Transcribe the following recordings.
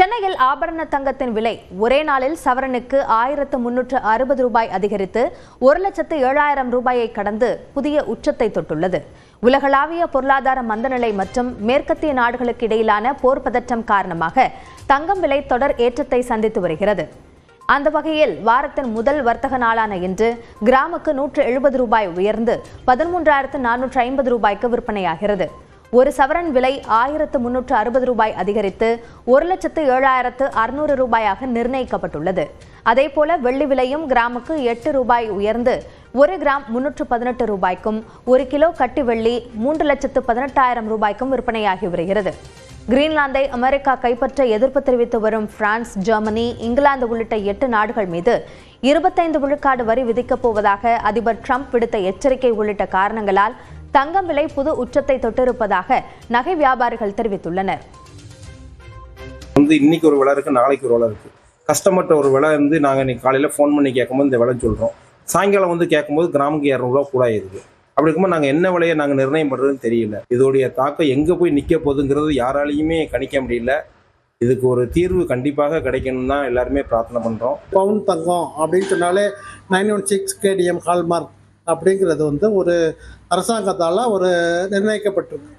சென்னையில் ஆபரண தங்கத்தின் விலை ஒரே நாளில் சவரனுக்கு ஆயிரத்து முன்னூற்று அறுபது ரூபாய் அதிகரித்து ஒரு லட்சத்து ஏழாயிரம் ரூபாயை கடந்து புதிய உச்சத்தை தொட்டுள்ளது. உலகளாவிய பொருளாதார மந்தநிலை மற்றும் மேற்கத்திய நாடுகளுக்கு இடையிலான போர் பதற்றம் காரணமாக தங்கம் விலை தொடர் ஏற்றத்தை சந்தித்து வருகிறது. அந்த வகையில் வாரத்தின் முதல் வர்த்தக நாளான இன்று கிராமுக்கு நூற்று எழுபது ரூபாய் உயர்ந்து பதிமூன்றாயிரத்து நானூற்று ஐம்பது ரூபாய்க்கு விற்பனையாகிறது. ஒரு சவரன் விலை ஆயிரத்து முன்னூற்று அறுபது ரூபாய் அதிகரித்து ஒரு லட்சத்து ஏழாயிரத்து அறுநூறு ரூபாயாக நிர்ணயிக்கப்பட்டுள்ளது. அதேபோல வெள்ளி விலையும் கிராமுக்கு எட்டு ரூபாய் உயர்ந்து ஒரு கிராம் முன்னூற்று பதினெட்டு ரூபாய்க்கும் ஒரு கிலோ கட்டி வெள்ளி மூன்று லட்சத்து பதினெட்டாயிரம் ரூபாய்க்கும் விற்பனையாகி வருகிறது. கிரீன்லாந்தை அமெரிக்கா கைப்பற்ற எதிர்ப்பு தெரிவித்து வரும் பிரான்ஸ் ஜெர்மனி இங்கிலாந்து உள்ளிட்ட எட்டு நாடுகள் மீது இருபத்தைந்து விழுக்காடு வரி விதிக்கப் போவதாக அதிபர் ட்ரம்ப் விடுத்த எச்சரிக்கை உள்ளிட்ட காரணங்களால் தங்கம் விலை புது உச்சத்தை தொட்டிருப்பதாக நகை வியாபாரிகள் தெரிவித்துள்ளனர். வந்து இன்னைக்கு ஒரு விலை இருக்கு நாளைக்கு ஒரு விலை இருக்கு. கஸ்டமர்கிட்ட ஒரு விலை வந்து நாங்கள் இன்னைக்கு காலையில் ஃபோன் பண்ணி கேட்கும்போது இந்த விலை சொல்கிறோம் சாயங்காலம் வந்து கேட்கும்போது கிராமுக்கு இரநூறுவா கூட ஆயிருக்கு அப்படி இருக்கும்போது நாங்கள் என்ன விலையை நாங்கள் நிர்ணயம் பண்ணுறதுன்னு தெரியல. இதோடைய தாக்கம் எங்கே போய் நிற்க போகுதுங்கிறது யாராலையுமே கணிக்க முடியல. இதுக்கு ஒரு தீர்வு கண்டிப்பாக கிடைக்கணும் தான் எல்லாருமே பிரார்த்தனை பண்ணுறோம் பவுன் தங்கம் அப்படின்னு சொன்னாலே nine one six KDM hallmark அப்படிங்கிறது வந்து ஒரு அரசாங்கத்தால் ஒரு நிர்ணயிக்கப்பட்டிருக்கு.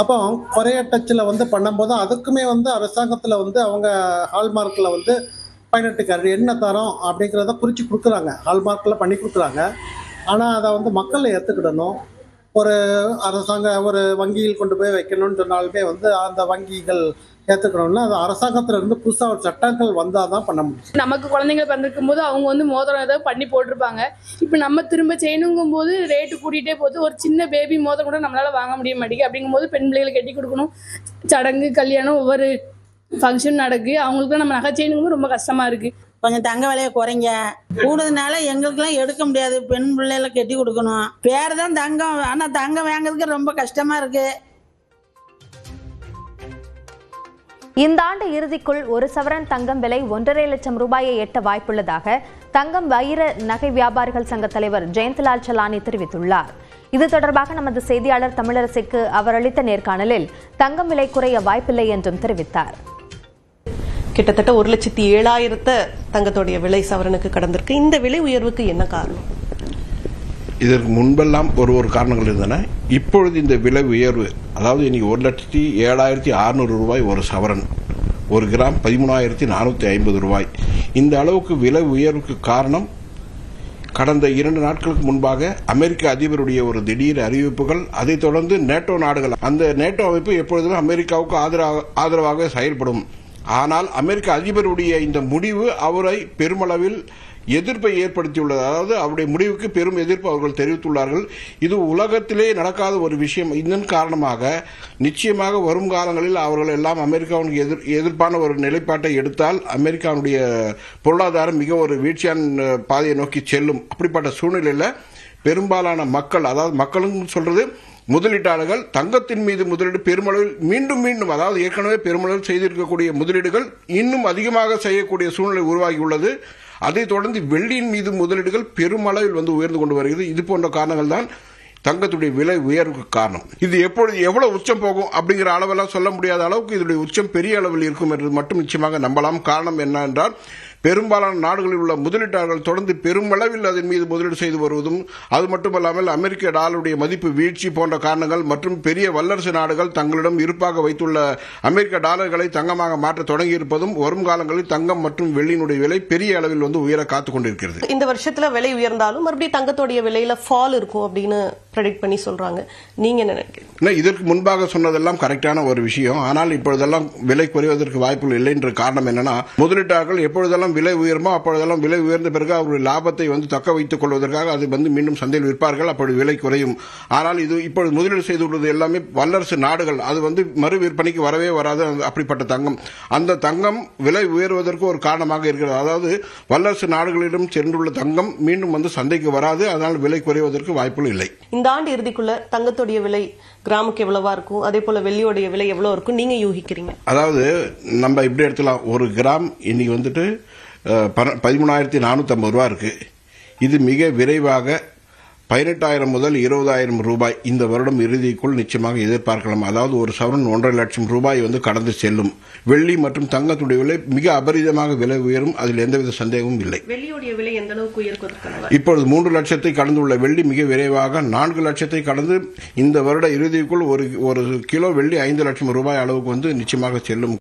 அப்போ குறைய டச்சில் வந்து பண்ணும்போது அதுக்குமே வந்து அரசாங்கத்தில் வந்து அவங்க ஹால்மார்க்கில் வந்து பதினெட்டு என்ன தரோம் அப்படிங்கிறத குறித்து கொடுக்குறாங்க. ஹால்மார்க்கில் பண்ணி கொடுக்குறாங்க. ஆனால் அதை வந்து மக்கள் ஏற்றுக்கிடணும் ஒரு அரசாங்க ஒரு வங்கியில் கொண்டு போய் வைக்கணும்னு சொன்னாலுமே வந்து அந்த வங்கிகள் ஏற்றுக்கணும்னா அது அரசாங்கத்துல இருந்து புதுசாக ஒரு சட்டங்கள் வந்தால் தான் பண்ண முடியும். நமக்கு குழந்தைங்க பிறந்திருக்கும் போது அவங்க வந்து மோதிரம் ஏதோ பண்ணி போட்டிருப்பாங்க. இப்போ நம்ம திரும்ப செய்யணுங்கும் போது ரேட்டு கூட்டிகிட்டே போகுது ஒரு சின்ன பேபி மோதிரம் கூட நம்மளால வாங்க முடிய மாட்டேங்குது. அப்படிங்கும் போது பெண் பிள்ளைகளை கட்டி கொடுக்கணும். சடங்கு கல்யாணம் ஒவ்வொரு ஃபங்க்ஷன் நடக்கு. அவங்களுக்கு நம்ம நகை செய்யணுங்கும் ரொம்ப கஷ்டமா இருக்கு. கொஞ்சம் தங்க விலையை குறைங்க. கூடுதனால எங்களுக்கெல்லாம் எடுக்க முடியாது. பெண் பிள்ளைகளை கட்டி கொடுக்கணும். பேர் தான் தங்கம். ஆனால் தங்கம் வாங்குறதுக்கு ரொம்ப கஷ்டமா இருக்கு. இந்த ஆண்டு இறுதிக்குள் ஒரு சவரன் தங்கம் விலை ஒன்றரை லட்சம் ரூபாயை எட்ட வாய்ப்புள்ளதாக தங்கம் வைர நகை வியாபாரிகள் சங்க தலைவர் ஜெயந்த்லால் சலானி தெரிவித்துள்ளார். இது தொடர்பாக நமது செய்தியாளர் தமிழரசிக்கு அவர் அளித்த நேர்காணலில் தங்கம் விலை குறைய வாய்ப்பில்லை என்றும் தெரிவித்தார். கிட்டத்தட்ட ஒரு லட்சத்தி ஏழாயிரத்த தங்கத்தோடைய விலை சவரனுக்கு கடந்திருக்கு. இந்த விலை உயர்வுக்கு என்ன காரணம்? இதற்கு முன்பெல்லாம் ஒரு ஒரு காரணங்கள் இருந்தன. இப்பொழுது இந்த விலை உயர்வு அதாவது இன்னைக்கு ஒரு லட்சத்தி ஏழாயிரத்தி அறுநூறு ரூபாய் ஒரு சவரன். ஒரு கிராம் பதிமூணாயிரத்தி நானூற்றி ஐம்பது ரூபாய். இந்த அளவுக்கு விலை உயர்வுக்கு காரணம் கடந்த இரண்டு நாட்களுக்கு முன்பாக அமெரிக்க அதிபருடைய ஒரு திடீர் அறிவிப்புகள். அதைத் தொடர்ந்து நேட்டோ நாடுகள். அந்த நேட்டோ அமைப்பு எப்பொழுதுமே அமெரிக்காவுக்கு ஆதரவாக ஆதரவாக செயல்படும். ஆனால் அமெரிக்க அதிபருடைய இந்த முடிவு அவரை பெருமளவில் எதிர்ப்பை ஏற்படுத்தியுள்ளது. அதாவது அவருடைய முடிவுக்கு பெரும் எதிர்ப்பு அவர்கள் தெரிவித்துள்ளார்கள். இது உலகத்திலே நடக்காத ஒரு விஷயம். இதன் காரணமாக நிச்சயமாக வரும் காலங்களில் அவர்கள் எல்லாம் அமெரிக்காவுக்கு எதிர் எதிர்ப்பான ஒரு நிலைப்பாட்டை எடுத்தால் அமெரிக்காவுடைய பொருளாதாரம் மிக ஒரு வீழ்ச்சியான பாதையை நோக்கி செல்லும். அப்படிப்பட்ட சூழ்நிலையில் பெரும்பாலான மக்கள் அதாவது மக்களும் சொல்றது முதலீட்டாளர்கள் தங்கத்தின் மீது முதலீடு பெருமளவில் மீண்டும் மீண்டும் அதாவது ஏற்கனவே பெருமளவில் செய்திருக்கக்கூடிய முதலீடுகள் இன்னும் அதிகமாக செய்யக்கூடிய சூழ்நிலை உருவாகியுள்ளது. அதைத் தொடர்ந்து வெள்ளியின் மீது முதலீடுகள் பெருமளவில் வந்து உயர்ந்து கொண்டு வருகிறது. இது போன்ற காரணங்கள் தான் தங்கத்துடைய விலை உயர்வுக்கு காரணம். இது எப்பொழுது எவ்வளவு உச்சம் போகும் அப்படிங்கிற அளவெல்லாம் சொல்ல முடியாத அளவுக்கு இதனுடைய உச்சம் பெரிய அளவில் இருக்கும் என்று மட்டும் நிச்சயமாக நம்பலாம். காரணம் என்ன என்றால் பெரும்பாலான நாடுகளில் உள்ள முதலீட்டாளர்கள் தொடர்ந்து பெருமளவில் அதன் மீது முதலீடு செய்து வருவதும் அது மட்டுமல்லாமல் அமெரிக்க டாலருடைய மதிப்பு வீழ்ச்சி போன்ற காரணங்கள் மற்றும் பெரிய வல்லரசு நாடுகள் தங்களிடம் இருப்பாக வைத்துள்ள அமெரிக்க டாலர்களை தங்கமாக மாற்ற தொடங்கியிருப்பதும் வரும் காலங்களில் தங்கம் மற்றும் வெள்ளியினுடைய விலை பெரிய அளவில் வந்து உயர காத்துக் கொண்டிருக்கிறது. இந்த வருஷத்துல விலை உயர்ந்தாலும் மறுபடியும் தங்கத்தோடைய விலையில ஃபால் இருக்கும் அப்படின்னு ப்ரெடிக்ட் பண்ணி சொல்றாங்க. நீங்க என்ன நினைக்கிறீங்க? இதற்கு முன்பாக சொன்னதெல்லாம் கரெக்டான ஒரு விஷயம். ஆனால் இப்பொழுதெல்லாம் விலை குறைவதற்கு வாய்ப்புகள் இல்லை என்ற காரணம் என்னன்னா முதலீட்டாளர்கள் எப்பொழுதெல்லாம் விலை உயருமோ அப்பொழுதெல்லாம் விலை உயர்ந்த பிறகு அவருடைய லாபத்தை வந்து தக்க வைத்துக் கொள்வதற்காக அது வந்து மீண்டும் சந்தையில் விற்பார்கள். அப்பொழுது விலை குறையும். ஆனால் இது இப்பொழுது முதலீடு செய்துள்ளது எல்லாமே வல்லரசு நாடுகள். அது வந்து மறு விற்பனைக்கு வரவே வராது. அப்படிப்பட்ட தங்கம். அந்த தங்கம் விலை உயர்வதற்கு ஒரு காரணமாக இருக்கிறது. அதாவது வல்லரசு நாடுகளிடம் சென்றுள்ள தங்கம் மீண்டும் வந்து சந்தைக்கு வராது. அதனால் விலை குறைவதற்கு வாய்ப்புகள் இல்லை. இந்த ஆண்டு இறுதிக்குள்ள தங்கத்தோடைய விலை கிராமுக்கு எவ்வளவா இருக்கும்? அதே போல வெள்ளியோடைய விலை எவ்வளவு இருக்கும்? நீங்க யூகிக்கிறீங்க. அதாவது நம்ம இப்படி எடுத்துலாம் ஒரு கிராம் இன்னைக்கு வந்துட்டு பதிமூணாயிரத்தி நானூற்றம்பது ரூபா இருக்கு. இது மிக விரைவாக பதினெட்டாயிரம் முதல் இருபதாயிரம் ரூபாய் இந்த வருடம் இறுதிக்குள் நிச்சயமாக எதிர்பார்க்கலாம். அதாவது ஒரு சவரன் ஒன்றரை லட்சம் ரூபாய் வந்து கடந்து செல்லும். வெள்ளி மற்றும் தங்கத்துடைய விலை மிக அபரிதமாக விலை உயரும். அதில் எந்தவித சந்தேகமும் இல்லை. இப்பொழுது மூன்று லட்சத்தை கடந்துள்ள வெள்ளி மிக விரைவாக நான்கு லட்சத்தை கடந்து இந்த வருட இறுதிக்குள் ஒரு ஒரு கிலோ வெள்ளி ஐந்து லட்சம் ரூபாய் அளவுக்கு வந்து நிச்சயமாக செல்லும்.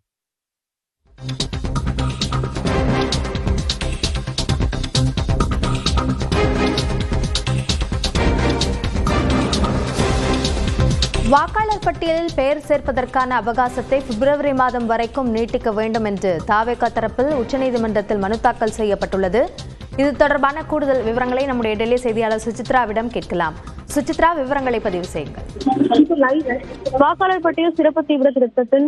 வாக்காளர் பட்டியலில் பெயர் சேர்ப்பதற்கான அவகாசத்தை பிப்ரவரி மாதம் வரைக்கும் நீட்டிக்க வேண்டும் என்று தாவேகா தரப்பில் உச்சநீதிமன்றத்தில் மனு தாக்கல் செய்யப்பட்டுள்ளது. இது தொடர்பான கூடுதல் விவரங்களை நம்முடைய டெல்லி செய்தியாளர் சுசித்ராவிடம் கேட்கலாம். சுசித்ரா விவரங்களை பதிவு செய்யுங்கள். வாக்காளர் பட்டியல் சிறப்பு தீவிர திருத்தத்தில்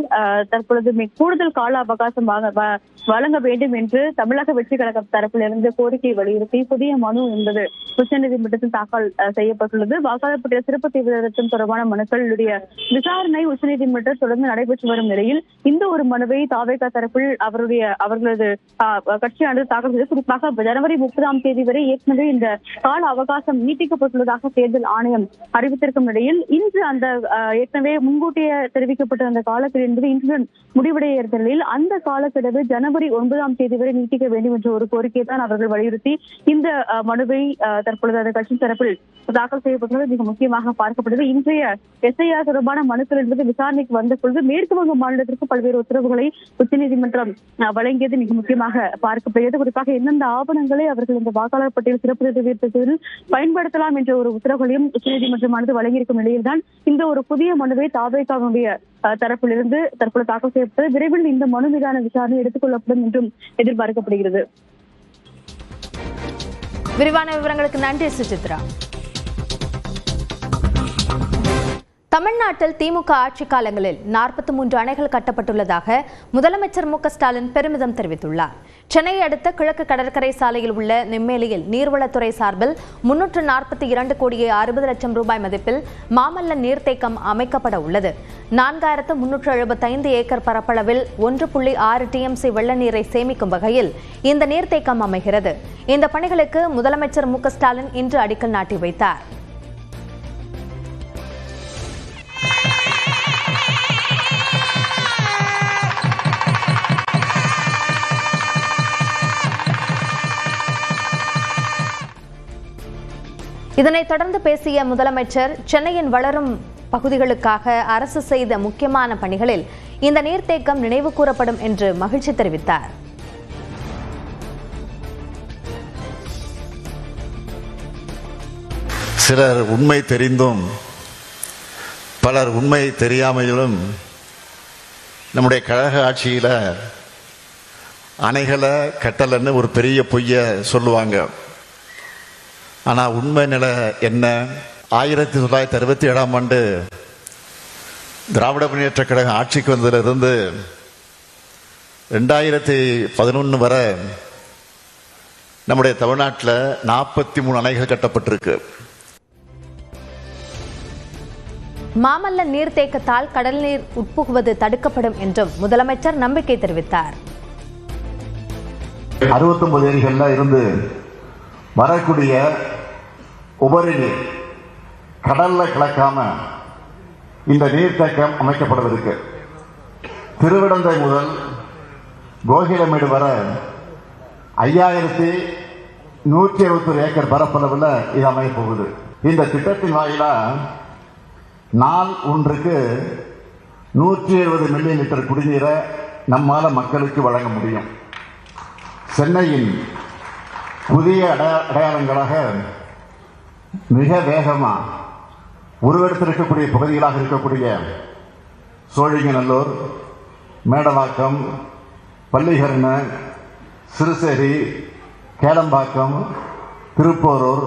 தற்பொழுது கூடுதல் கால அவகாசம் வ- வழங்க வேண்டும் என்று தமிழக வெற்றி கழக தரப்பிலிருந்து கோரிக்கை வலியுறுத்தி புதிய மனு என்பது உச்சநீதிமன்றத்தில் தாக்கல் செய்யப்பட்டுள்ளது. வாக்காளர் பட்டியல் சிறப்பு தீவிர திருத்தம் தொடர்பான மனுக்களுடைய விசாரணை உச்சநீதிமன்றம் தொடர்ந்து நடைபெற்று வரும் நிலையில் இந்த ஒரு மனுவை தாவேகா தரப்பில் அவருடைய அவர்களது கட்சியானது தாக்கல் செய்து குறிப்பாக ஜனவரி முப்பதாம் தேதி வரை ஏற்கனவே இந்த கால அவகாசம் நீட்டிக்கப்பட்டுள்ளதாக தேர்தல் ஆணையம் அறிவித்திருக்கும் நிலையில் இன்று அந்த ஏற்கனவே முன்கூட்டியே தெரிவிக்கப்பட்ட அந்த காலக்கெடு என்பது இன்றுடன் முடிவடைய இருந்த நிலையில் அந்த காலக்கெடுவு ஜனவரி ஒன்பதாம் தேதி வரை நீட்டிக்க வேண்டும் என்ற ஒரு கோரிக்கையை தான் அவர்கள் வலியுறுத்தி இந்த மனுவை தற்பொழுது அந்த கட்சி தரப்பில் தாக்கல் செய்யப்பட்டுள்ளது. மிக முக்கியமாக பார்க்கப்பட்டது இன்றைய எஸ்ஐஆர் தொடர்பான மனுக்கள் என்பது விசாரணைக்கு வந்த பொழுது மேற்கு வங்க மாநிலத்திற்கு பல்வேறு உத்தரவுகளை உச்சநீதிமன்றம் வழங்கியது மிக முக்கியமாக பார்க்கப்படுகிறது. குறிப்பாக எந்தெந்த ஆவணங்களை அவர்கள் இந்த வாக்காளர் பட்டியல் சிறப்பு பயன்படுத்தலாம் என்ற ஒரு உத்தரவுகளையும் உச்சநீதிமன்றமானது வழங்கியிருக்கும் நிலையில்தான் இந்த ஒரு புதிய மனுவை தாவேகாவுடைய தரப்பிலிருந்து தற்போது தாக்கல் செய்யப்பட்டது. விரைவில் இந்த மனு மீதான விசாரணை எடுத்துக் கொள்ளப்படும் என்றும் எதிர்பார்க்கப்படுகிறது. விரிவான விவரங்களுக்கு நன்றி சுசித்ரா. தமிழ்நாட்டில் திமுக ஆட்சி காலங்களில் நாற்பத்தி மூன்று அணைகள் கட்டப்பட்டுள்ளதாக முதலமைச்சர் மு ஸ்டாலின் பெருமிதம் தெரிவித்துள்ளார். சென்னையை அடுத்த கிழக்கு கடற்கரை சாலையில் உள்ள நெம்மேலியில் நீர்வளத்துறை சார்பில் முன்னூற்று நாற்பத்தி இரண்டு கோடியே அறுபது லட்சம் ரூபாய் மதிப்பில் மாமல்ல நீர்த்தேக்கம் அமைக்கப்பட உள்ளது. நான்காயிரத்து முன்னூற்று எழுபத்தைந்து ஏக்கர் பரப்பளவில் ஒன்று புள்ளி ஆறு டிஎம்சி வெள்ள நீரை சேமிக்கும் வகையில் இந்த நீர்த்தேக்கம் அமைகிறது. இந்த பணிகளுக்கு முதலமைச்சர் மு ஸ்டாலின் இன்று அடிக்கல் நாட்டி வைத்தார். இதனைத் தொடர்ந்து பேசிய முதலமைச்சர் சென்னையின் வளரும் பகுதிகளுக்காக அரசு செய்த முக்கியமான பணிகளில் இந்த நீர்த்தேக்கம் நினைவு கூறப்படும் என்று மகிழ்ச்சி தெரிவித்தார். சிலர் உண்மை தெரிந்தும் பலர் உண்மை தெரியாமையிலும் நம்முடைய கழக ஆட்சியில் அணைகளை கட்டலைன்னு ஒரு பெரிய பொய்ய சொல்லுவாங்க. ஆனால் உண்மை நிலை என்ன? ஆயிரத்தி தொள்ளாயிரத்தி அறுபத்தி ஏழாம் ஆண்டு திராவிட முன்னேற்ற கழகம் ஆட்சிக்கு வந்ததிலிருந்து ரெண்டாயிரத்தி பதினொன்று வரை நம்முடைய தமிழ்நாட்டில் நாற்பத்தி மூணு அணைகள் கட்டப்பட்டிருக்கு. மாமல்ல நீர்த்தேக்கத்தால் கடல் நீர் உட்புகுவது தடுக்கப்படும் என்றும் முதலமைச்சர் நம்பிக்கை தெரிவித்தார். அறுபத்தொன்பது ஏரிகள்ல இருந்து வரக்கூடிய உபரி நீர் கடல்ல கலக்காம இந்த நீர்த்தேக்கம் அமைக்கப்படுவதற்கு திருவிடந்தை முதல் கோகிலமேடு வர ஐயாயிரத்தி நூற்றி அறுபத்தொரு ஏக்கர் பரப்பளவில் இது அமைய போகுது. இந்த திட்டத்தின் வாயிலா நாள் ஒன்றுக்கு நூற்றி எழுபது மில்லி லிட்டர் குடிநீரை நம்மால மக்களுக்கு வழங்க முடியும். சென்னையின் புதிய அடையாளங்களாக மிக வேகமா உருவெடுத்திருக்கக்கூடிய பகுதிகளாக இருக்கக்கூடிய சோழிங்கநல்லூர் மேடவாக்கம் பள்ளிகரண சிறுசேரி கேளம்பாக்கம் திருப்போரூர்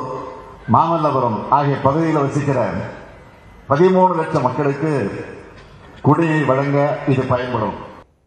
மாமல்லபுரம் ஆகிய பகுதியில் வசிக்கிற பதிமூணு லட்சம் மக்களுக்கு குடியை வழங்க இது பயன்படும்.